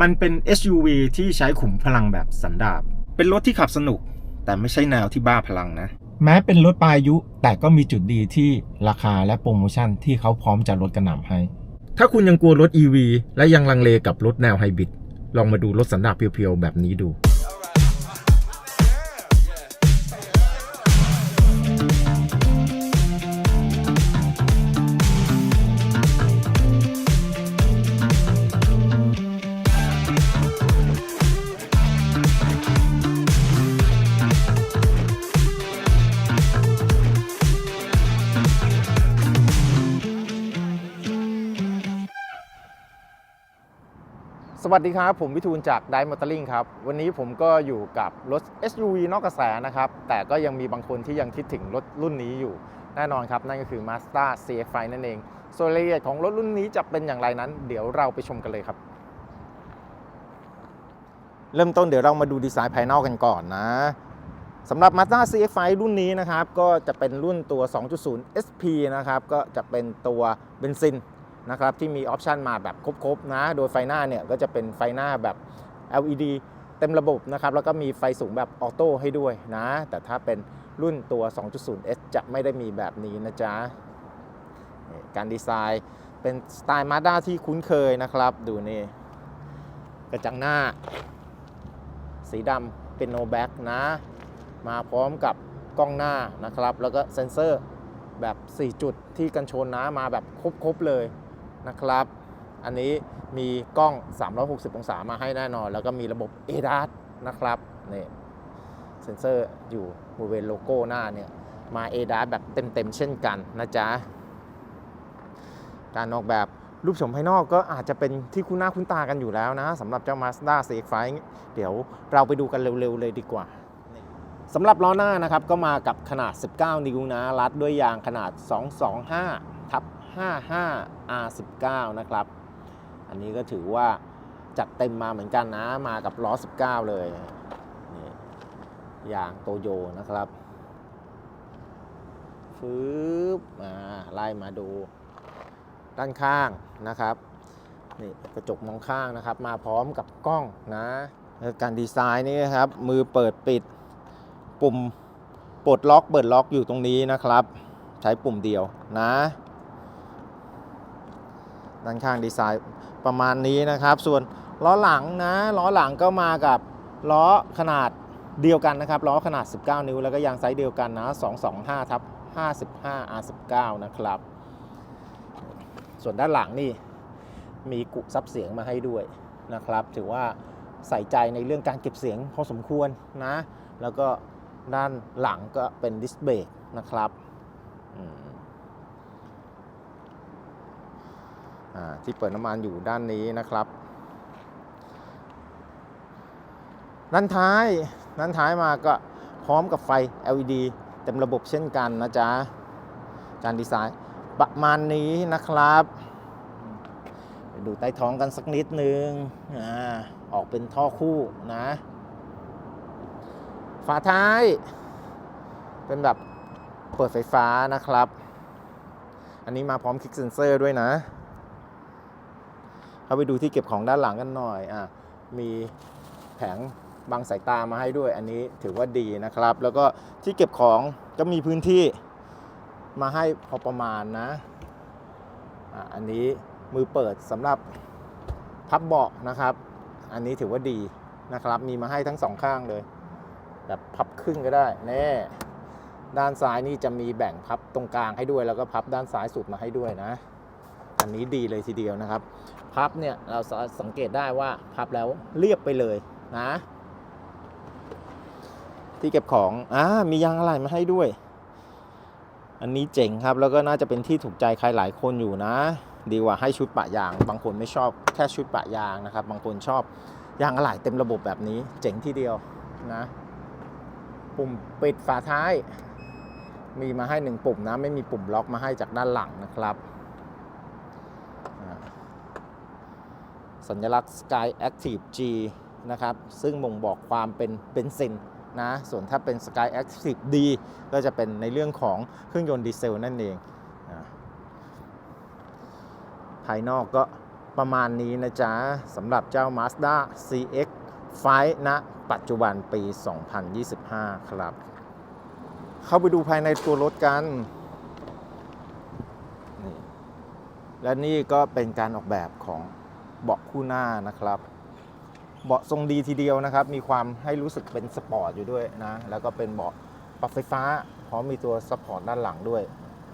มันเป็น SUV ที่ใช้ขุมพลังแบบสันดาปเป็นรถที่ขับสนุก แต่ไม่ใช่แนวที่บ้าพลังนะ แม้เป็นรถปลายอายุ แต่ก็มีจุดดีที่ราคาและโปรโมชั่นที่เขาพร้อมจะลดกระหน่ำให้ ถ้าคุณยังกลัวรถ EV และยังลังเลกับรถแนวไฮบริดลองมาดูรถสันดาปเพียวๆแบบนี้ดู วัสดีครับ ผมวิทูลจากไดมอเตอร์ลิงครับ วันนี้ผมก็อยู่กับรถ SUV นอกกระแสนะครับ แต่ก็ยังมีบางคนที่ยังคิดถึงรถรุ่นนี้อยู่ แน่นอนครับ นั่นก็คือ Mazda CX-5 นั่นเอง ส่วนรายละเอียดของรถรุ่นนี้จะเป็นอย่างไรนั้น เดี๋ยวเราไปชมกันเลยครับ เริ่มต้นเดี๋ยวเรามาดูดีไซน์ภายนอกกันก่อนนะสำหรับ Mazda CX-5 รุ่นนี้นะครับ ก็จะเป็นรุ่นตัว 2.0 SP นะครับ ก็จะเป็นตัวเบนซิน นะครับที่มีออปชันมาแบบครบๆนะ โดยไฟหน้าเนี่ยก็จะเป็นไฟหน้าแบบ LED เต็มระบบนะครับแล้วก็มีไฟสูงแบบออโต้ให้ด้วยนะ แต่ถ้าเป็นรุ่นตัว 2.0S จะไม่ได้มีแบบนี้นะจ๊ะ การดีไซน์เป็นสไตล์มาด้าที่คุ้นเคยนะครับ ดูนี่ กระจังหน้า สีดำเป็นโนแบ็กนะ มาพร้อมกับกล้องหน้านะครับ แล้วก็เซ็นเซอร์แบบ 4 จุดที่กันชนนะมาแบบครบๆเลย นะครับ อันนี้มีกล้อง 360 องศามาให้แน่นอน แล้วก็มีระบบ ADAS นะครับนี่เซ็นเซอร์อยู่บริเวณโลโก้หน้าเนี่ย มา ADAS แบบเต็มๆ เช่นกันนะจ๊ะ การออกแบบรูปโฉมภายนอกก็อาจจะเป็นที่คุ้นหน้าคุ้นตากันอยู่แล้วนะสำหรับเจ้า Mazda CX-5 เดี๋ยวเราไปดูกันเร็วๆ เลยดีกว่าสำหรับล้อหน้านะครับก็มากับขนาด 19 นิ้วนะรัดด้วยยางขนาด 225ทับ 55 R19 นะครับ อันนี้ก็ถือว่าจัดเต็มมาเหมือนกันนะ มากับล้อ 19 เลยนี่ยางโตโยนะครับฟืบมาไล่มาดูด้านข้างนะครับนี่กระจกมองข้างนะครับ มาพร้อมกับกล้องนะการดีไซน์นี่นะครับ มือเปิดปิดปุ่มปลดล็อกเปิดล็อกอยู่ตรงนี้นะครับ ใช้ปุ่มเดียวนะ ด้านข้างดีไซน์ประมาณนี้นะครับ ส่วนล้อหลังนะล้อหลังก็มากับล้อขนาดเดียวกันนะครับล้อขนาด 19 นิ้ว แล้วก็ยางไซส์เดียวกันนะ 225ทับ55 R19 นะครับ ส่วนด้านหลังนี่มีกุซับเสียงมาให้ด้วยนะครับ ถือว่าใส่ใจในเรื่องการเก็บเสียงพอสมควรนะ แล้วก็ด้านหลังก็เป็นดิสเบรกนะครับอืมอ่า ที่เปิดน้ำมันอยู่ด้านนี้นะครับ ด้านท้ายด้านท้ายมาก็พร้อมกับไฟ LED เต็มระบบเช่นกันนะจ๊ะการดีไซน์ประมาณนี้นะครับดูใต้ท้องกันสักนิดนึงอ่าออกเป็นท่อคู่นะ ฝาท้าย เป็นแบบเปิดไฟฟ้านะครับ อันนี้มาพร้อมคลิกเซนเซอร์ด้วยนะ เข้าไปดูที่เก็บของด้านหลังกันหน่อยอะมีแผงบังสายตามาให้ด้วย อันนี้ถือว่าดีนะครับ แล้วก็ที่เก็บของก็มีพื้นที่มาให้พอประมาณนะอะอันนี้มือเปิดสำหรับพับเบาะนะครับ อันนี้ถือว่าดีนะครับ มีมาให้ทั้งสองข้างเลยแบบพับครึ่งก็ได้แน่ด้านซ้ายนี่จะมีแบ่งพับตรงกลางให้ด้วย แล้วก็พับด้านซ้ายสุดมาให้ด้วยนะ อันนี้ดีเลยทีเดียวนะครับ พับเนี่ยเราสังเกตได้ว่าพับแล้วเรียบไปเลยนะ ที่เก็บของอ่ามียางอะไหล่มาให้ด้วย อันนี้เจ๋งครับแล้วก็น่าจะเป็นที่ถูกใจใครหลายคนอยู่นะ ดีกว่าให้ชุดปะยาง บางคนไม่ชอบแค่ชุดปะยางนะครับ บางคนชอบยางอะไหล่เต็มระบบแบบนี้ เจ๋งทีเดียวนะปุ่มปิดฝาท้ายมีมาให้หนึ่งปุ่มนะ ไม่มีปุ่มล็อกมาให้จากด้านหลังนะครับอ่า สัญลักษณ์ Sky Active G นะครับ ซึ่งบ่งบอกความเป็นเบนซินนะ ส่วนถ้าเป็น Sky Active D ก็จะเป็นในเรื่องของเครื่องยนต์ดีเซลนั่นเอง ภายนอกก็ประมาณนี้นะจ๊ะสำหรับเจ้า Mazda CX ไฟณปัจจุบันปี 2025 ครับ เข้าไปดูภายในตัวรถกันและนี่ก็เป็นการออกแบบของ เบาะคู่หน้านะครับ เบาะทรงดีทีเดียวนะครับ มีความให้รู้สึกเป็นสปอร์ตอยู่ด้วยนะ แล้วก็เป็นเบาะปรับไฟฟ้าพร้อมมีตัวซัพพอร์ตด้านหลังด้วย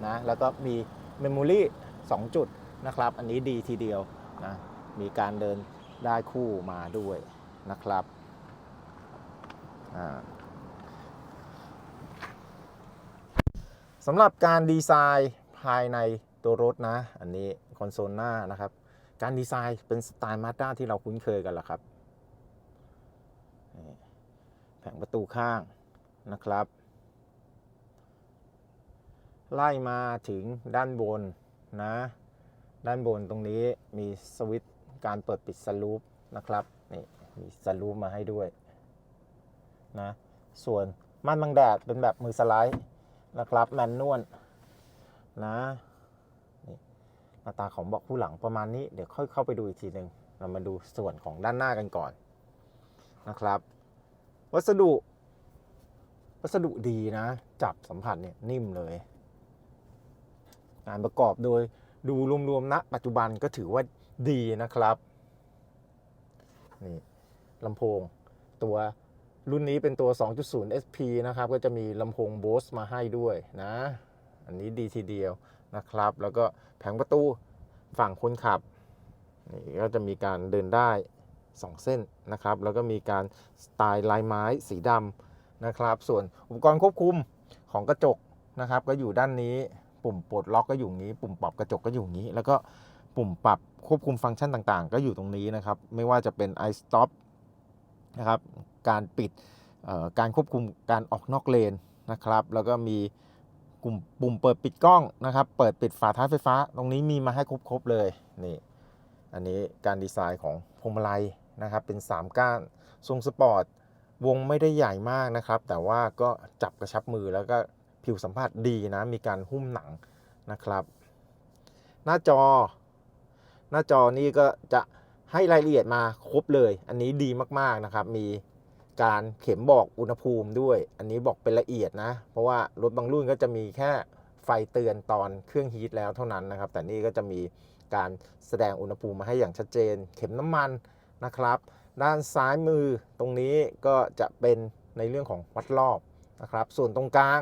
นะ แล้วก็มีเมมโมรี่2จุดนะครับ อันนี้ดีทีเดียวนะ มีการเดินได้คู่มาด้วยนะครับสำหรับการดีไซน์ภายในตัวรถนะ อันนี้คอนโซลหน้านะครับ การดีไซน์เป็นสไตล์มาด้าที่เราคุ้นเคยกันแหละครับ แผงประตูข้างนะครับ ไล่มาถึงด้านบนนะ ด้านบนตรงนี้มีสวิตช์การเปิดปิดสลูปนะครับ นี่มีสลูปมาให้ด้วยนะ ส่วนม่านบังแดดเป็นแบบมือสไลด์นะครับ แมนนวลนะ หน้าตาของเบาะผู้หลังประมาณนี้เดี๋ยวค่อยเข้าไปดูอีกทีหนึ่งเรามาดูส่วนของด้านหน้ากันก่อนนะครับ วัสดุวัสดุดีนะ จับสัมผัสเนี่ยนิ่มเลยงานประกอบโดยดูรวมๆณปัจจุบันก็ถือว่าดีนะครับนี่ลำโพงตัวรุ่นนี้เป็นตัว 2.0 SP นะครับ ก็จะมีลำโพง Bose มาให้ด้วยนะ อันนี้ดีทีเดียว นะครับ แล้วก็แผงประตูฝั่งคนขับนี่ก็จะมีการเดินได้ 2 เส้นนะครับ แล้วก็มีการสไตล์ลายไม้สีดำนะครับ ส่วนอุปกรณ์ควบคุมของกระจกนะครับ ก็อยู่ด้านนี้ปุ่มปลดล็อกก็อยู่งนี้ ปุ่มปรับกระจกก็อยู่งนี้ แล้วก็ปุ่มปรับควบคุมฟังก์ชันต่างๆ ก็อยู่ตรงนี้นะครับ ไม่ว่าจะเป็น i stop นะครับ การปิดการควบคุมการออกนอกเลนนะครับ แล้วก็มี ปุ่มปุ่มเปิดปิดกล้องนะครับ เปิดปิดฝาท้ายไฟฟ้า ตรงนี้มีมาให้ครบๆเลยนี่ อันนี้การดีไซน์ของพวงมาลัยนะครับ เป็น 3 ก้านทรงสปอร์ตวงไม่ได้ใหญ่มากนะครับ แต่ว่าก็จับกระชับมือแล้วก็ผิวสัมผัสดีนะ มีการหุ้มหนังนะครับ หน้าจอ หน้าจอนี่ก็จะให้รายละเอียดมาครบเลย อันนี้ดีมากๆนะครับ มี การเข็มบอกอุณหภูมิด้วย อันนี้บอกเป็นละเอียดนะ เพราะว่ารถบางรุ่นก็จะมีแค่ไฟเตือนตอนเครื่องฮีทแล้วเท่านั้นนะครับ แต่นี่ก็จะมีการแสดงอุณหภูมิมาให้อย่างชัดเจน เข็มน้ำมันนะครับ ด้านซ้ายมือตรงนี้ก็จะเป็นในเรื่องของวัดรอบนะครับ ส่วนตรงกลาง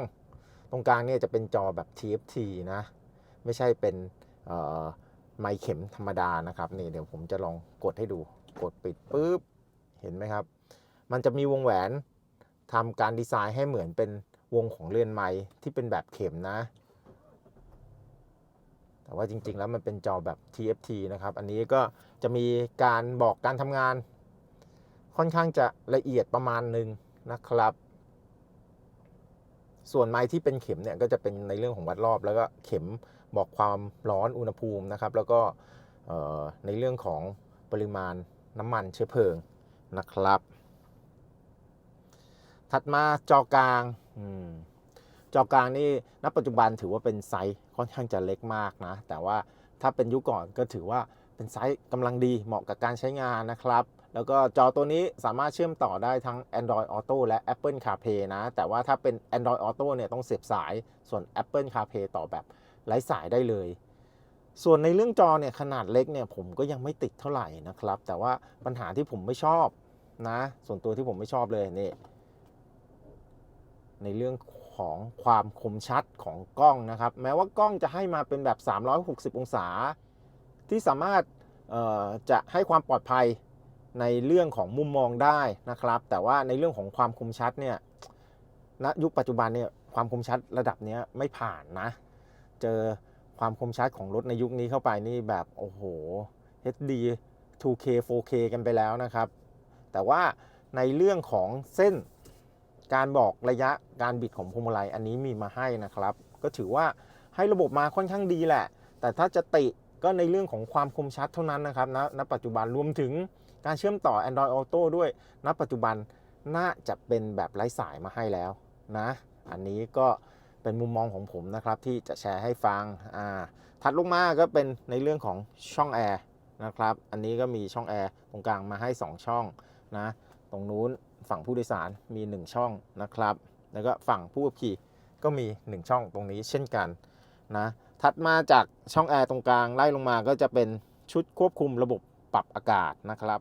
ตรงกลางเนี่ยจะเป็นจอแบบ TFT นะ ไม่ใช่เป็นไมค์เข็มธรรมดานะครับนี่เดี๋ยวผมจะลองกดให้ดูกดปิดปุ๊บเห็นไหมครับ มันจะมีวงแหวนทำการดีไซน์ให้เหมือนเป็นวงของเรือนไม้ที่เป็นแบบเข็มนะ แต่ว่าจริงๆแล้วมันเป็นจอแบบ TFT นะครับ อันนี้ก็จะมีการบอกการทำงาน ค่อนข้างจะละเอียดประมาณหนึ่งนะครับ ส่วนไม้ที่เป็นเข็มเนี่ยก็จะเป็นในเรื่องของวัดรอบ แล้วก็เข็มบอกความร้อนอุณหภูมินะครับ แล้วก็ในเรื่องของปริมาณน้ำมันเชื้อเพลิงนะครับ ถัดมาจอกลางอจอกลางนี่ณปัจจุบันถือว่าเป็นไซส์ค่อนข้างจะเล็กมากนะ แต่ว่าถ้าเป็นยุคก่อนก็ถือว่าเป็นไซส์กำลังดีเหมาะกับการใช้งานนะครับ แล้วก็จอตัวนี้สามารถเชื่อมต่อได้ทั้ง Android Auto และ Apple CarPlay นะ แต่ว่าถ้าเป็น Android Auto เนี่ยต้องเสียบสาย ส่วน Apple CarPlay ต่อแบบไร้สายได้เลย ส่วนในเรื่องจอเนี่ยขนาดเล็กเนี่ยผมก็ยังไม่ติดเท่าไหร่นะครับ แต่ว่าปัญหาที่ผมไม่ชอบนะ ส่วนตัวที่ผมไม่ชอบเลยนี่ ในเรื่องของความคมชัดของกล้องนะครับ แม้ว่ากล้องจะให้มาเป็นแบบ 360 องศา ที่สามารถจะให้ความปลอดภัยในเรื่องของมุมมองได้นะครับ แต่ว่าในเรื่องของความคมชัดเนี่ยณยุคปัจจุบันเนี่ยความคมชัดระดับนี้ไม่ผ่านนะ เจอความคมชัดของรถในยุคนี้เข้าไปนี่แบบโอ้โห HD 2K 4K กันไปแล้วนะครับ แต่ว่าในเรื่องของเส้น การบอกระยะการบิดของพวงมาลัยอันนี้มีมาให้นะครับ ก็ถือว่าให้ระบบมาค่อนข้างดีแหละ แต่ถ้าจะติก็ในเรื่องของความคมชัดเท่านั้นนะครับณณปัจจุบันรวมถึงการเชื่อมต่อ Android Auto ด้วยณปัจจุบันน่าจะเป็นแบบไร้สายมาให้แล้วนะ อันนี้ก็เป็นมุมมองของผมนะครับที่จะแชร์ให้ฟังอ่าถัดลงมาก็เป็นในเรื่องของช่องแอร์นะครับ อันนี้ก็มีช่องแอร์ตรงกลางมาให้ 2 ช่องนะ ตรงนู้น ฝั่งผู้โดยสารมี 1 ช่องนะครับ แล้วก็ฝั่งผู้ขับขี่ก็มี 1 ช่องตรงนี้เช่นกันนะถัดมาจากช่องแอร์ตรงกลางไล่ลงมาก็จะเป็นชุดควบคุมระบบปรับอากาศนะครับ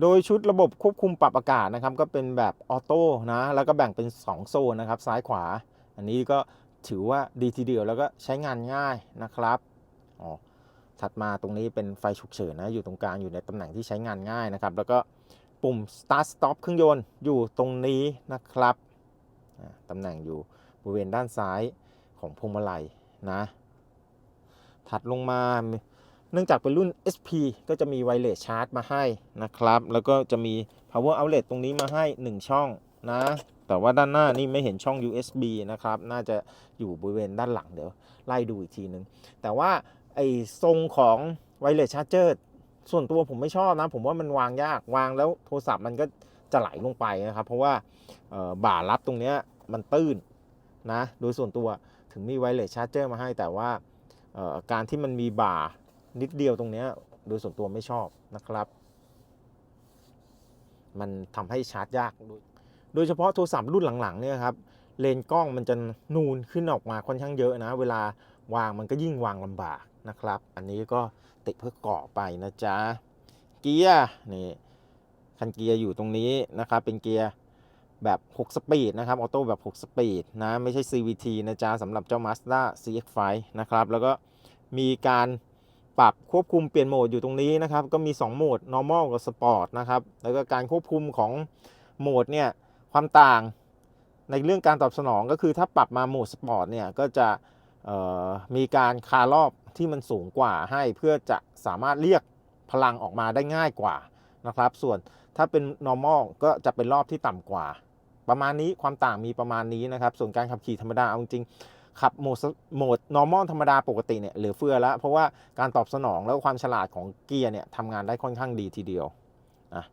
โดยชุดระบบควบคุมปรับอากาศนะครับ ก็เป็นแบบออโต้นะแล้วก็แบ่งเป็น 2 โซนนะครับ ซ้ายขวา อันนี้ก็ถือว่าดีทีเดียวแล้วก็ใช้งานง่ายนะครับอ๋อถัดมาตรงนี้เป็นไฟฉุกเฉินนะอยู่ตรงกลางอยู่ในตำแหน่งที่ใช้งานง่ายนะครับ แล้วก็ ปุ่ม start stop เครื่องยนต์อยู่ตรงนี้นะครับตำแหน่งอยู่บริเวณด้านซ้ายของพวงมาลัยนะ ถัดลงมาเนื่องจากเป็นรุ่น SP ก็จะมีไวเลสชาร์จมาให้นะครับ แล้วก็จะมี power outlet ตรงนี้มาให้ 1 ช่องนะ แต่ว่าด้านหน้านี่ไม่เห็นช่อง USB นะครับ น่าจะอยู่บริเวณด้านหลังเดี๋ยวไล่ดูอีกทีนึง แต่ว่าไอ้ทรงของไวเลสชาร์เจอร์ ส่วนตัวผมไม่ชอบนะ ผมว่ามันวางยากวางแล้วโทรศัพท์มันก็จะไหลลงไปนะครับ เพราะว่าบ่ารับตรงเนี้ยมันตื้นนะ โดยส่วนตัวถึงมีไวเลสชาร์จเจอร์มาให้ แต่ว่าการที่มันมีบ่านิดเดียวตรงเนี้ยโดยส่วนตัวไม่ชอบนะครับ มันทำให้ชาร์จยากโดยเฉพาะโทรศัพท์รุ่นหลังๆเนี่ยครับเลนกล้องมันจะนูนขึ้นออกมาค่อนข้างเยอะนะ เวลาวางมันก็ยิ่งวางลำบากนะครับ อันนี้ก็ ติดเพื่อเกาะไปนะจ๊ะ เกียร์นี่คันเกียร์อยู่ตรงนี้นะครับ เป็นเกียร์แบบ 6 สปีดนะครับ ออโต้แบบ 6 สปีดนะ ไม่ใช่ CVT นะจ๊ะสำหรับเจ้า Mazda CX-5 นะครับ แล้วก็มีการปรับควบคุมเปลี่ยนโหมดอยู่ตรงนี้นะครับ ก็มี 2 โหมด normal กับ sport นะครับ แล้วก็การควบคุมของโหมดเนี่ย ความต่างในเรื่องการตอบสนองก็คือถ้าปรับมาโหมดสปอร์ตเนี่ย ก็จะมีการคารอบ ที่มันสูงกว่าให้เพื่อจะสามารถเรียกพลังออกมาได้ง่ายกว่านะครับ ส่วนถ้าเป็น normal ก็จะเป็นรอบที่ต่ำกว่า ประมาณนี้ความต่างมีประมาณนี้นะครับ ส่วนการขับขี่ธรรมดาเอาจริงขับโหมดโหมด normal ธรรมดาปกติเนี่ยเหลือเฟือแล้ว เพราะว่าการตอบสนองแล้วความฉลาดของเกียร์เนี่ยทำงานได้ค่อนข้างดีทีเดียวอะ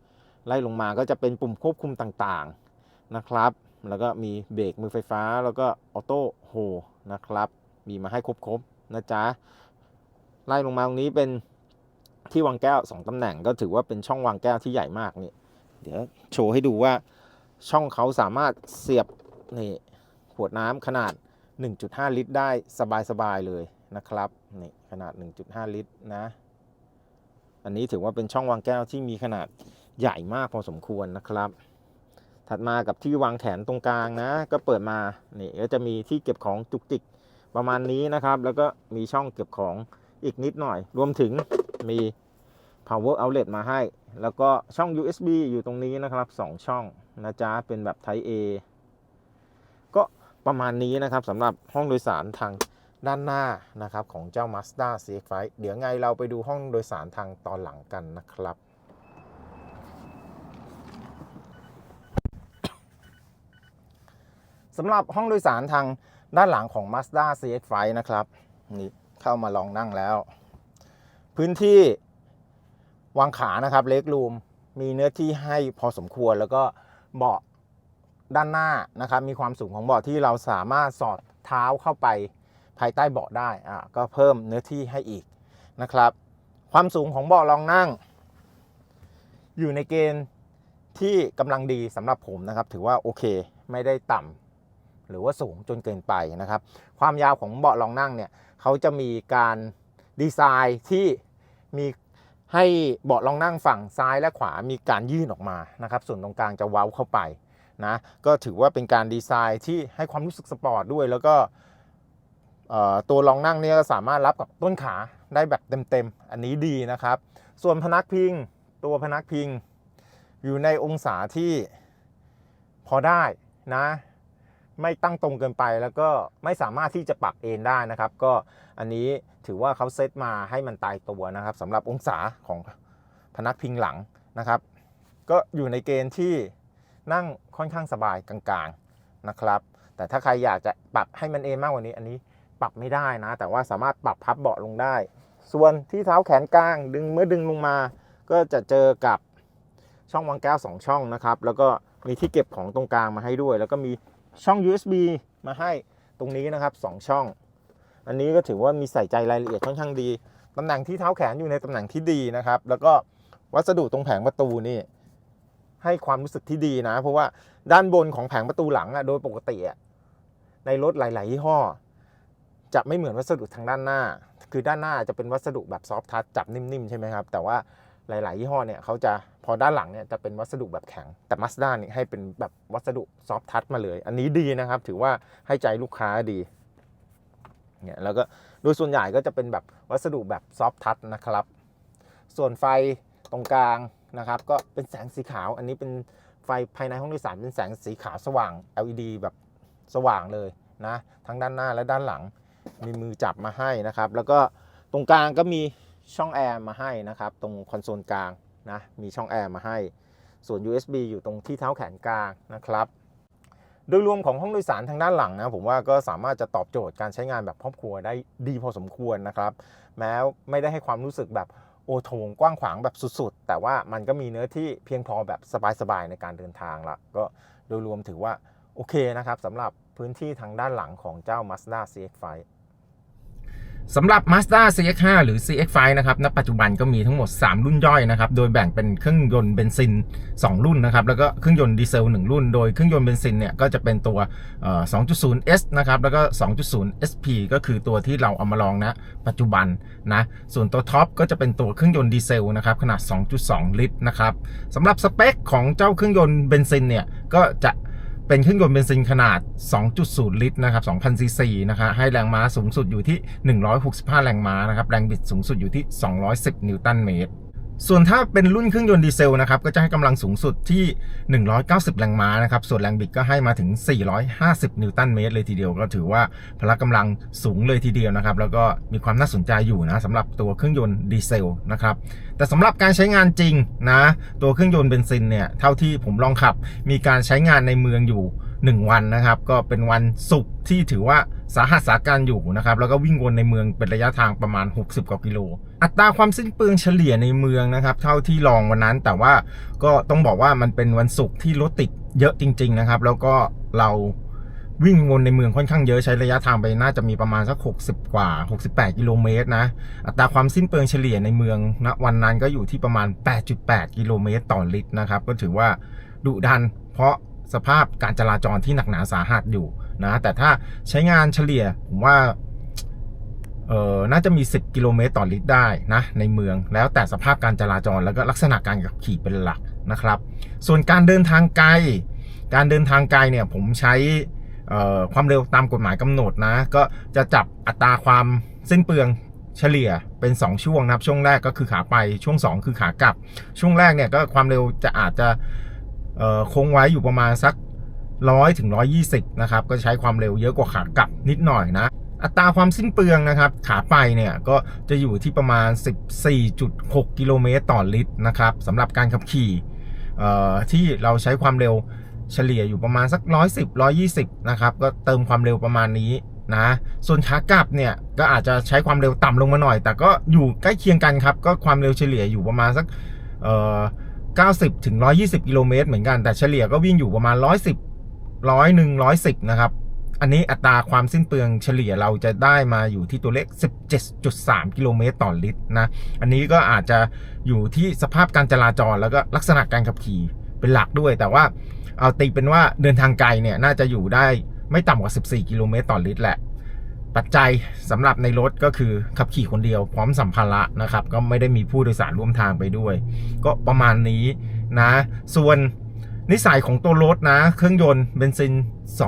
ไล่ลงมาก็จะเป็นปุ่มควบคุมต่างๆนะครับ แล้วก็มีเบรกมือไฟฟ้าแล้วก็ออโต้โฮนะครับ มีมาให้ครบๆนะจ๊ะ ไล่ลงมาตรงนี้เป็นที่วางแก้ว 2 ตำแหน่งก็ถือว่าเป็นช่องวางแก้วที่ใหญ่มากนี่เดี๋ยวโชว์ให้ดูว่าช่องเขาสามารถเสียบนี่ขวดน้ำขนาด 1.5 ลิตร ได้สบายๆเลยนะครับนี่ขนาด 1.5 ลิตรนะ อันนี้ถือว่าเป็นช่องวางแก้วที่มีขนาดใหญ่มากพอสมควรนะครับ ถัดมากับที่วางแขนตรงกลางนะ ก็เปิดมานี่ก็จะมีที่เก็บของจุกจิกประมาณนี้นะครับ แล้วก็มีช่องเก็บของ อีกนิดหน่อย รวมถึงมี power outlet มาให้ แล้วก็ช่อง USB อยู่ตรงนี้นะครับ 2 ช่องนะจ๊ะ เป็นแบบ Type A ก็ประมาณนี้นะครับสำหรับห้องโดยสารทางด้านหน้านะครับของเจ้า Mazda CX-5 เดี๋ยวไงเราไปดูห้องโดยสารทางตอนหลังกันนะครับ สำหรับห้องโดยสารทางด้านหลังของ Mazda CX-5 นะครับนี่ เข้ามาลองนั่งแล้ว พื้นที่วางขานะครับเล็กรูมมีเนื้อที่ให้พอสมควรแล้วก็เบาะด้านหน้านะครับ มีความสูงของเบาะที่เราสามารถสอดเท้าเข้าไปภายใต้เบาะได้อะก็เพิ่มเนื้อที่ให้อีกนะครับ ความสูงของเบาะรองนั่ง อยู่ในเกณฑ์ที่กำลังดีสำหรับผมนะครับ ถือว่าโอเคไม่ได้ต่ำหรือว่าสูงจนเกินไปนะครับ ความยาวของเบาะรองนั่งเนี่ย เขาจะมีการดีไซน์ที่มีให้เบาะรองนั่งฝั่งซ้ายและขวามีการยื่นออกมานะครับ ส่วนตรงกลางจะเว้าเข้าไปนะก็ถือว่าเป็นการดีไซน์ที่ให้ความรู้สึกสปอร์ตด้วย แล้วก็ตัวรองนั่งเนี่ยก็สามารถรับกับต้นขาได้แบบเต็มๆ อันนี้ดีนะครับ ส่วนพนักพิงตัวพนักพิงอยู่ในองศาที่พอได้นะ ไม่ตั้งตรงเกินไป แล้วก็ไม่สามารถที่จะปรับเอนได้นะครับ ก็อันนี้ถือว่าเขาเซตมาให้มันตายตัวนะครับสำหรับองศาของพนักพิงหลังนะครับ ก็อยู่ในเกณฑ์ที่นั่งค่อนข้างสบายกลางๆนะครับ แต่ถ้าใครอยากจะปรับให้มันเอนมากกว่านี้ อันนี้ปรับไม่ได้นะ แต่ว่าสามารถปรับพับเบาะลงได้ ส่วนที่เท้าแขนกลางดึงเมื่อดึงลงมา ก็จะเจอกับช่องวางแก้วสองช่องนะครับ แล้วก็มีที่เก็บของตรงกลางมาให้ด้วย แล้วก็มี ช่อง USB มาให้ตรงนี้นะครับ 2 ช่อง อันนี้ก็ถือว่ามีใส่ใจรายละเอียดค่อนข้างดีตำแหน่งที่เท้าแขนอยู่ในตำแหน่งที่ดีนะครับ แล้วก็วัสดุตรงแผงประตูนี่ให้ความรู้สึกที่ดีนะ เพราะว่าด้านบนของแผงประตูหลังอะโดยปกติอะในรถหลาย ๆ ยี่ห้อ จะไม่เหมือนวัสดุทางด้านหน้า คือด้านหน้าจะเป็นวัสดุแบบซอฟทัชจับนิ่ม ๆ ใช่ไหมครับ แต่ว่าหลาย ๆ ยี่ห้อเนี่ยเขาจะ พอด้านหลังเนี่ยจะเป็นวัสดุแบบแข็ง แต่ Mazda นี่ให้เป็นแบบวัสดุซอฟทัชมาเลย อันนี้ดีนะครับ ถือว่าให้ใจลูกค้าดีเนี่ยแล้วก็โดยส่วนใหญ่ก็จะเป็นแบบวัสดุแบบซอฟทัชนะครับ ส่วนไฟตรงกลางนะครับ ก็เป็นแสงสีขาว อันนี้เป็นไฟภายในห้องโดยสารเป็นแสงสีขาวสว่าง LED แบบสว่างเลยนะ ทั้งด้านหน้าและด้านหลัง มีมือจับมาให้นะครับ แล้วก็ตรงกลางก็มีช่องแอร์มาให้นะครับ ตรงคอนโซลกลาง นะมีช่องแอร์มาให้ ส่วน USB อยู่ตรงที่เท้าแขนกลางนะครับโดยรวมของห้องโดยสารทางด้านหลังนะผมว่าก็สามารถจะตอบโจทย์การใช้งานแบบครอบครัวได้ดีพอสมควรนะครับ แม้ไม่ได้ให้ความรู้สึกแบบโอโถงกว้างขวางแบบสุดๆ แต่ว่ามันก็มีเนื้อที่เพียงพอแบบสบายๆในการเดินทางละก็โดยรวมถือว่าโอเคนะครับสำหรับพื้นที่ทางด้านหลังของเจ้า Mazda CX-5 สำหรับ Mazda CX-5 หรือ CX-5 นะครับณปัจจุบันก็มีทั้งหมด 3 รุ่นย่อยนะครับ โดยแบ่งเป็นเครื่องยนต์เบนซิน 2 รุ่นนะครับ แล้วก็เครื่องยนต์ดีเซล 1 รุ่น โดยเครื่องยนต์เบนซินเนี่ยก็จะเป็นตัว 2.0S นะครับ แล้วก็ 2.0 SP ก็คือตัวที่เราเอามาลองนะปัจจุบันนะ ส่วนตัวท็อปก็จะเป็นตัวเครื่องยนต์ดีเซลนะครับขนาด 2.2 ลิตรนะครับสำหรับสเปคของเจ้าเครื่องยนต์เบนซินเนี่ยก็จะ เป็นเครื่องยนต์เบนซินขนาด 2.0 ลิตรนะครับ2,000ซีซีนะครับให้แรงม้าสูงสุดอยู่ที่ 165 แรงม้านะครับ แรงบิดสูงสุดอยู่ที่ 210 นิวตันเมตร ส่วนถ้าเป็นรุ่นเครื่องยนต์ดีเซลนะครับก็จะให้กำลังสูงสุดที่ 190 แรงม้านะครับ ส่วนแรงบิดก็ให้มาถึง 450 นิวตันเมตรเลยทีเดียว ก็ถือว่าพละกำลังสูงเลยทีเดียวนะครับ แล้วก็มีความน่าสนใจอยู่นะสำหรับตัวเครื่องยนต์ดีเซลนะครับ แต่สำหรับการใช้งานจริงนะ ตัวเครื่องยนต์เบนซินเนี่ยเท่าที่ผมลองขับ มีการใช้งานในเมืองอยู่ 1 วันนะครับ ก็เป็นวันศุกร์ที่ถือว่าสาหัสสาการอยู่นะครับแล้วก็วิ่งวนในเมืองเป็นระยะทางประมาณ 60 กว่ากิโล อัตราความสิ้นเปลืองเฉลี่ยในเมืองนะครับ เท่าที่ลองวันนั้น แต่ว่าก็ต้องบอกว่ามันเป็นวันศุกร์ที่รถติดเยอะจริง ๆนะครับ แล้วก็เราวิ่งวนในเมืองค่อนข้างเยอะใช้ระยะทางไปน่าจะมีประมาณสัก 60 กว่า 68 กิโลเมตรนะ อัตราความสิ้นเปลืองเฉลี่ยในเมืองณวันนั้นก็อยู่ที่ประมาณ 8.8 กิโลเมตรต่อลิตรนะครับ ก็ถือว่าดุดัน เพราะสภาพการจราจรที่หนักหนาสาหัสอยู่นะ แต่ถ้าใช้งานเฉลี่ยผมว่า เออน่าจะมี 10 กิโลเมตรต่อลิตรได้นะในเมืองแล้วแต่สภาพการจราจรแล้วก็ลักษณะการขับขี่เป็นหลักนะครับ ส่วนการเดินทางไกล การเดินทางไกลเนี่ยผมใช้ความเร็วตามกฎหมายกำหนดนะ ก็จะจับอัตราความสิ้นเปลืองเฉลี่ยเป็น 2 ช่วงนะครับ ช่วงแรกก็คือขาไปช่วง 2 คือขากลับ ช่วงแรกเนี่ยก็ความเร็วจะอาจจะคงไว้อยู่ประมาณสัก 100ถึง120 นะครับ ก็ใช้ความเร็วเยอะกว่าขากลับนิดหน่อยนะ อัตราความสิ้นเปลืองนะครับ ขาไปเนี่ยก็จะอยู่ที่ประมาณ 14.6 กิโลเมตรต่อลิตรนะครับสำหรับการขับขี่ที่เราใช้ความเร็วเฉลี่ยอยู่ประมาณสัก 110 120 นะครับ ก็เติมความเร็วประมาณนี้นะ ส่วนขากลับเนี่ยก็อาจจะใช้ความเร็วต่ำลงมาหน่อย แต่ก็อยู่ใกล้เคียงกันครับ ก็ความเร็วเฉลี่ยอยู่ประมาณสักเอ่อ90ถึง120 กิโลเมตรเหมือนกัน แต่เฉลี่ยก็วิ่งอยู่ประมาณ 110ร้อยหนึ่งร้อยสิบนะครับ อันนี้อัตราความสิ้นเปลืองเฉลี่ยเราจะได้มาอยู่ที่ตัวเลข 17.3 กิโลเมตรต่อลิตรนะ อันนี้ก็อาจจะอยู่ที่สภาพการจราจรแล้วก็ลักษณะการขับขี่เป็นหลักด้วย แต่ว่าเอาตีเป็นว่าเดินทางไกลเนี่ยน่าจะอยู่ได้ไม่ต่ำกว่า 14 กิโลเมตรต่อลิตรแหละ ปัจจัยสำหรับในรถก็คือขับขี่คนเดียวพร้อมสัมภาระนะครับ ก็ไม่ได้มีผู้โดยสารร่วมทางไปด้วย ก็ประมาณนี้นะ ส่วน นิสัยของตัวรถนะ เครื่องยนต์เบนซิน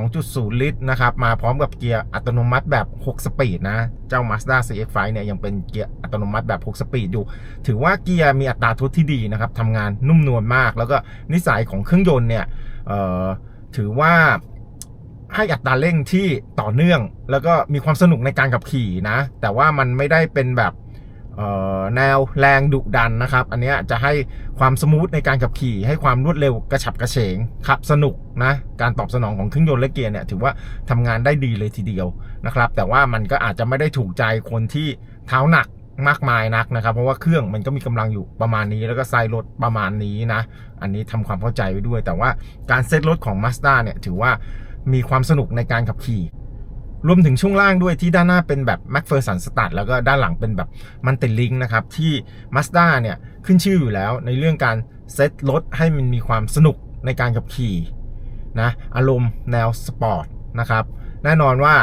2.0 ลิตรนะครับ มาพร้อมกับเกียร์อัตโนมัติแบบ 6 สปีดนะ เจ้า Mazda CX-5 เนี่ยยังเป็นเกียร์อัตโนมัติแบบ 6 สปีดอยู่ ถือว่าเกียร์มีอัตราทุที่ดีนะครับทำงานนุ่มนวลมาก แล้วก็นิสัยของเครื่องยนต์เนี่ยถือว่าให้อัตราเร่งที่ต่อเนื่อง แล้วก็มีความสนุกในการขับขี่นะ แต่ว่ามันไม่ได้เป็นแบบ แนวแรงดุดันนะครับ อันนี้จะให้ความสมูทในการขับขี่ ให้ความรวดเร็วกระฉับกระเฉงขับสนุกนะการตอบสนองของเครื่องยนต์และเกียร์เนี่ยถือว่าทำงานได้ดีเลยทีเดียวนะครับ แต่ว่ามันก็อาจจะไม่ได้ถูกใจคนที่เท้าหนักมากมายนักนะครับ เพราะว่าเครื่องมันก็มีกำลังอยู่ประมาณนี้ แล้วก็ไซส์รถประมาณนี้นะ อันนี้ทำความเข้าใจไว้ด้วย แต่ว่าการเซตรถของ Mazda เนี่ยถือว่ามีความสนุกในการขับขี่ รวมถึงช่วงล่างด้วยที่ด้านหน้าเป็นแบบ m c p h e r s o n Start แล้วก็ด้านหลังเป็นแบบมันติลิงนะครับ ที่ Mazda เนี่ย ขึ้นชื่ออยู่แล้วในเรื่องการเซตรถให้มันมีความสนุกในการขับขี่นะอารมณ์แนวสปอร์ตนะครับ แน่นอนว่า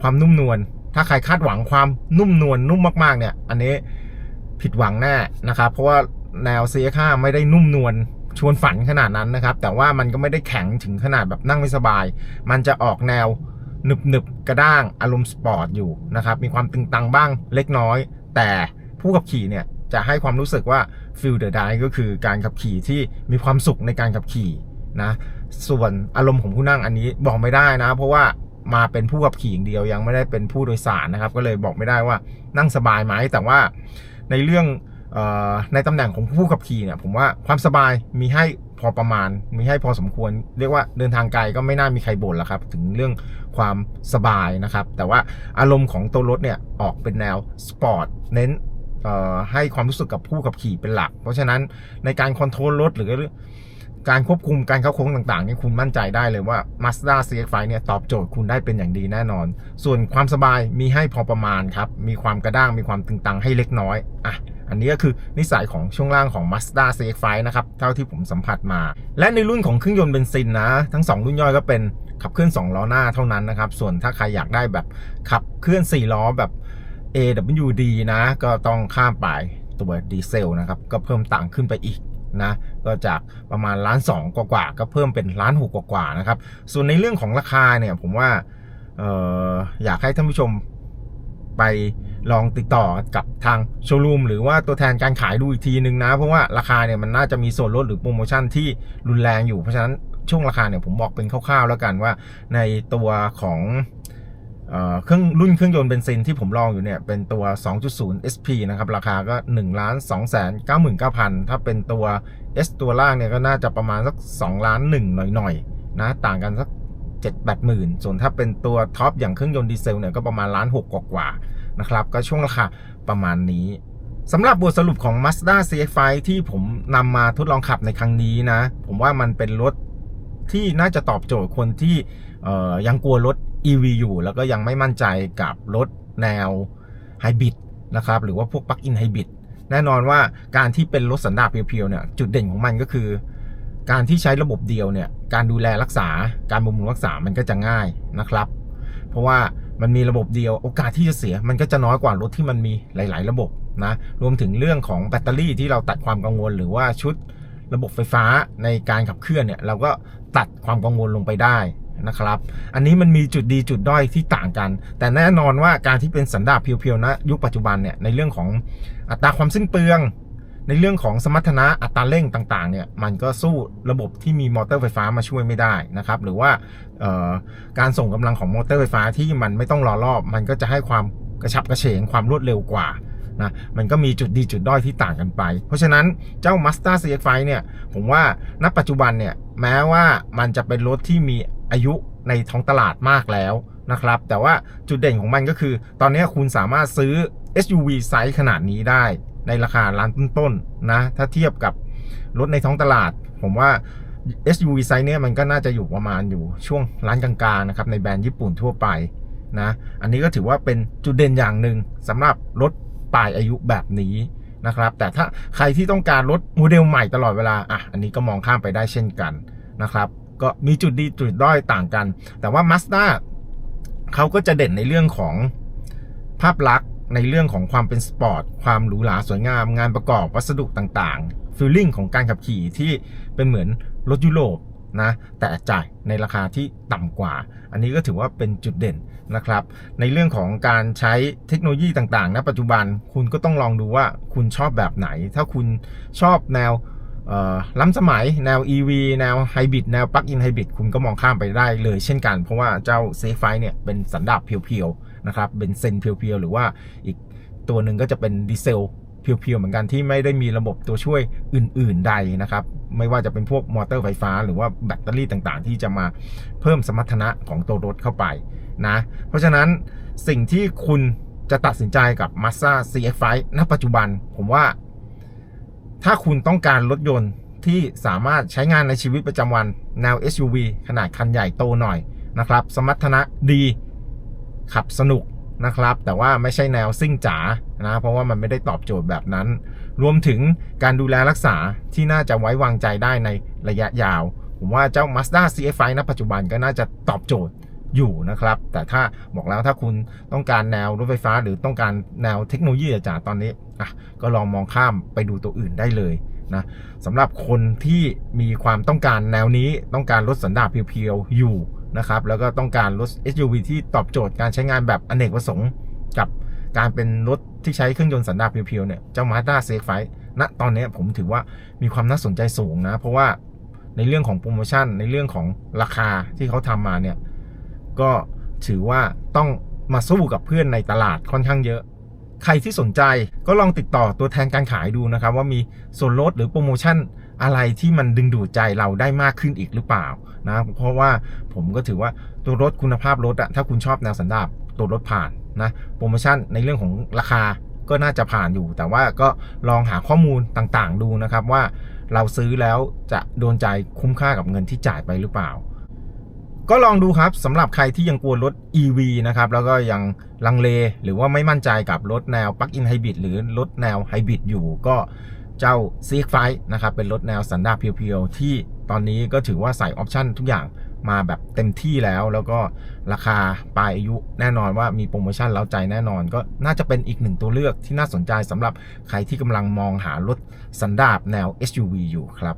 ความนุ่มนวลถ้าใครคาดหวังความนุ่มนวลนุ่มมากๆ เนี่ย อันนี้ผิดหวังแน่นะครับ เพราะว่าแนว CX5 ไม่ได้นุ่มนวลชวนฝันขนาดนั้นนะครับ แต่ว่ามันก็ไม่ได้แข็งถึงขนาดแบบนั่งไม่สบาย มันจะออกแนว หนึบหนึบๆกระด้างอารมณ์สปอร์ตอยู่นะครับ มีความตึงตังบ้างเล็กน้อย แต่ผู้ขับขี่เนี่ยจะให้ความรู้สึกว่า feel the ride ก็คือการขับขี่ที่มีความสุขในการขับขี่นะส่วนอารมณ์ของผู้นั่งอันนี้บอกไม่ได้นะ เพราะว่ามาเป็นผู้ขับขี่อย่างเดียวยังไม่ได้เป็นผู้โดยสารนะครับ ก็เลยบอกไม่ได้ว่านั่งสบายไหมแต่ว่าในเรื่องในตำแหน่งของผู้ขับขี่เนี่ยผมว่าความสบายมีให้ พอประมาณมีให้พอสมควร เรียกว่าเดินทางไกลก็ไม่น่ามีใครบ่นแล้วครับ ถึงเรื่องความสบายนะครับ แต่ว่าอารมณ์ของตัวรถเนี่ยออกเป็นแนวสปอร์ตเน้นเอ่อให้ความรู้สึกกับผู้ขับขี่เป็นหลัก เพราะฉะนั้นในการคอนโทรลรถหรือการควบคุมการเข้าโค้งต่างๆนี่คุณมั่นใจได้เลยว่า Mazda CX-5 เนี่ยตอบโจทย์คุณได้เป็นอย่างดีแน่นอน ส่วนความสบายมีให้พอประมาณครับ มีความกระด้างมีความตึงตังให้เล็กน้อยอะ อันนี้ก็คือนิสัยของช่วงล่างของ Mazda CX-5 นะครับ เท่าที่ผมสัมผัสมา และในรุ่นของเครื่องยนต์เบนซินนะ ทั้ง 2 รุ่นย่อยก็เป็นขับเคลื่อน 2 ล้อหน้าเท่านั้นนะครับ ส่วนถ้าใครอยากได้แบบขับเคลื่อน 4 ล้อแบบ AWD นะ ก็ต้องข้ามไปตัวดีเซลนะครับ ก็เพิ่มตังขึ้นไปอีกนะ ก็จากประมาณล้านสองกว่าๆก็เพิ่มเป็นล้านหกกว่าๆนะครับ ส่วนในเรื่องของราคาเนี่ยผมว่าอออยากให้ท่านผู้ชมไป ลองติดต่อกับทางโชว์รูมหรือว่าตัวแทนการขายดูอีกทีนึงนะ เพราะว่าราคาเนี่ยมันน่าจะมีส่วนลดหรือโปรโมชั่นที่รุนแรงอยู่ เพราะฉะนั้นช่วงราคาเนี่ยผมบอกเป็นคร่าวๆแล้วกันว่าในตัวของเออเครื่องรุ่นเครื่องยนต์เบนซินที่ผมลองอยู่เนี่ยเป็นตัว 2.0 SP นะครับ ราคาก็1ล้าน2แสน99,000 ถ้าเป็นตัว S ตัวล่างเนี่ยก็น่าจะประมาณสัก2ล้าน1หน่อยๆนะต่างกันสัก7 8หมื่นส่วนถ้าเป็นตัวท็อปอย่างเครื่องยนต์ดีเซลเนี่ยก็ประมาณล้าน6กว่าๆ นะครับ ก็ช่วงราคาประมาณนี้สำหรับบทสรุปของ Mazda CX-5 ที่ผมนำมาทดลองขับในครั้งนี้นะ ผมว่ามันเป็นรถที่น่าจะตอบโจทย์คนที่ยังกลัวรถ EV อยู่แล้วก็ยังไม่มั่นใจกับรถแนวไฮบริดนะครับ หรือว่าพวกปลั๊กอินไฮบริดแน่นอนว่าการที่เป็นรถสันดาปเพียวๆเนี่ยจุดเด่นของมันก็คือ การที่ใช้ระบบเดียวเนี่ยการดูแลรักษาการบำรุงรักษามันก็จะง่ายนะครับ เพราะว่า มันมีระบบเดียวโอกาสที่จะเสีย มันก็จะน้อยกว่ารถที่มันมีหลาย ๆ ระบบนะรวมถึงเรื่องของแบตเตอรี่ที่เราตัดความกังวลหรือว่าชุดระบบไฟฟ้าในการขับเคลื่อนเนี่ยเราก็ตัดความกังวลลงไปได้นะครับ อันนี้มันมีจุดดีจุดด้อยที่ต่างกัน แต่แน่นอนว่าการที่เป็นสันดาปเพียวๆนะยุคปัจจุบันเนี่ยในเรื่องของอัตราความสิ้นเปลือง ในเรื่องของสมรรถนะอัตราเร่งต่างๆเนี่ยมันก็สู้ระบบที่มีมอเตอร์ไฟฟ้ามาช่วยไม่ได้นะครับ หรือว่าการส่งกำลังของมอเตอร์ไฟฟ้าที่มันไม่ต้องรอรอบ มันก็จะให้ความกระฉับกระเฉงความรวดเร็วกว่านะมันก็มีจุดดีจุดด้อยที่ต่างกันไป เพราะฉะนั้นเจ้า Mazda CX-5 เนี่ยผมว่าณปัจจุบันเนี่ยแม้ว่ามันจะเป็นรถที่มีอายุในท้องตลาดมากแล้วนะครับ แต่ว่าจุดเด่นของมันก็คือ ตอนนี้คุณสามารถซื้อ SUV ไซส์ขนาดนี้ได้ ในราคาล้านต้นๆนะ ถ้าเทียบกับรถในท้องตลาด ผมว่า SUV ไซส์เนี้ยมันก็น่าจะอยู่ประมาณอยู่ช่วงร้านกลางๆนะครับในแบรนด์ญี่ปุ่นทั่วไปนะ อันนี้ก็ถือว่าเป็นจุดเด่นอย่างหนึ่งสำหรับรถปลายอายุแบบนี้นะครับ แต่ถ้าใครที่ต้องการรถโมเดลใหม่ตลอดเวลาอะอันนี้ก็มองข้ามไปได้เช่นกันนะครับ ก็มีจุดดีจุดด้อยต่างกัน แต่ว่า Mazda เขาก็จะเด่นในเรื่องของภาพลักษณ์ ในเรื่องของความเป็นสปอร์ต ความหรูหราสวยงาม งานประกอบวัสดุต่างๆฟีลลิ่งของการขับขี่ที่เป็นเหมือนรถยุโรปนะแต่จ่ายในราคาที่ต่ำกว่า อันนี้ก็ถือว่าเป็นจุดเด่นนะครับ ในเรื่องของการใช้เทคโนโลยีต่างๆณปัจจุบันคุณก็ต้องลองดูว่าคุณชอบแบบไหน ถ้าคุณชอบแนวล้ำสมัยแนว EV แนวไฮบริดแนวปลั๊กอินไฮบริดคุณก็มองข้ามไปได้เลยเช่นกัน เพราะว่าเจ้าเซฟไฟเนี่ยเป็นสันดาปเพียวๆ นะครับเป็นเซนเพียวๆ หรือว่าอีกตัวหนึ่งก็จะเป็นดีเซลเพียวๆ เหมือนกันที่ไม่ได้มีระบบตัวช่วยอื่น ๆ ใดนะครับ ไม่ว่าจะเป็นพวกมอเตอร์ไฟฟ้า หรือว่าแบตเตอรี่ต่างๆ ที่จะมาเพิ่มสมรรถนะของตัวรถเข้าไปนะ เพราะฉะนั้นสิ่งที่คุณจะตัดสินใจกับ Mazda CX-5 ณ ปัจจุบัน ผมว่า ถ้าคุณต้องการรถยนต์ที่สามารถใช้งานในชีวิตประจำวัน แนว SUV ขนาดคันใหญ่โตหน่อยนะครับ สมรรถนะดี ขับสนุกนะครับ แต่ว่าไม่ใช่แนวซิ่งจ๋านะเพราะว่ามันไม่ได้ตอบโจทย์แบบนั้น รวมถึงการดูแลรักษาที่น่าจะไว้วางใจได้ในระยะยาว ผมว่าเจ้า Mazda CX-5 ณปัจจุบันก็น่าจะตอบโจทย์อยู่นะครับ แต่ถ้าบอกแล้วถ้าคุณต้องการแนวรถไฟฟ้า หรือต้องการแนวเทคโนโลยีจ๋าตอนนี้อะก็ลองมองข้ามไปดูตัวอื่นได้เลยนะสำหรับคนที่มีความต้องการแนวนี้ต้องการรถสันดาปเพียวๆอยู่ นะครับ แล้วก็ต้องการรถ SUV ที่ตอบโจทย์การใช้งานแบบอเนกประสงค์ กับการเป็นรถที่ใช้เครื่องยนต์สันดาปเพียวๆเนี่ยเจ้า Mazda CX-5 ณตอนนี้ผมถือว่ามีความน่าสนใจสูงนะ เพราะว่าในเรื่องของโปรโมชั่น ในเรื่องของราคาที่เขาทำมาเนี่ย ก็ถือว่าต้องมาสู้กับเพื่อนในตลาดค่อนข้างเยอะ ใครที่สนใจก็ลองติดต่อตัวแทนการขายดูนะครับ ว่ามีส่วนลดหรือโปรโมชั่นอะไรที่มันดึงดูดใจเราได้มากขึ้นอีกหรือเปล่า นะเพราะว่าผมก็ถือว่าตัวรถคุณภาพรถอะถ้าคุณชอบแนวสันดาปตัวรถผ่านนะโปรโมชั่นในเรื่องของราคาก็น่าจะผ่านอยู่ แต่ว่าก็ลองหาข้อมูลต่างๆ ดูนะครับว่าเราซื้อแล้วจะโดนใจคุ้มค่ากับเงินที่จ่ายไปหรือเปล่า ก็ลองดูครับสำหรับใครที่ยังกลัวรถ EV นะครับแล้วก็ยังลังเลหรือว่าไม่มั่นใจกับรถแนว Plug-in Hybrid หรือรถแนว Hybrid อยู่ก็เจ้า CX-5 นะครับเป็นรถแนวสันดาปเพียวๆที่ ตอนนี้ก็ถือว่าใส่ออปชั่นทุกอย่างมาแบบเต็มที่แล้ว แล้วก็ราคาปลายอายุแน่นอนว่ามีโปรโมชั่นเล้าใจแน่นอน ก็น่าจะเป็นอีกหนึ่งตัวเลือกที่น่าสนใจสำหรับใครที่กำลังมองหารถสันดาปแนว SUV อยู่ครับ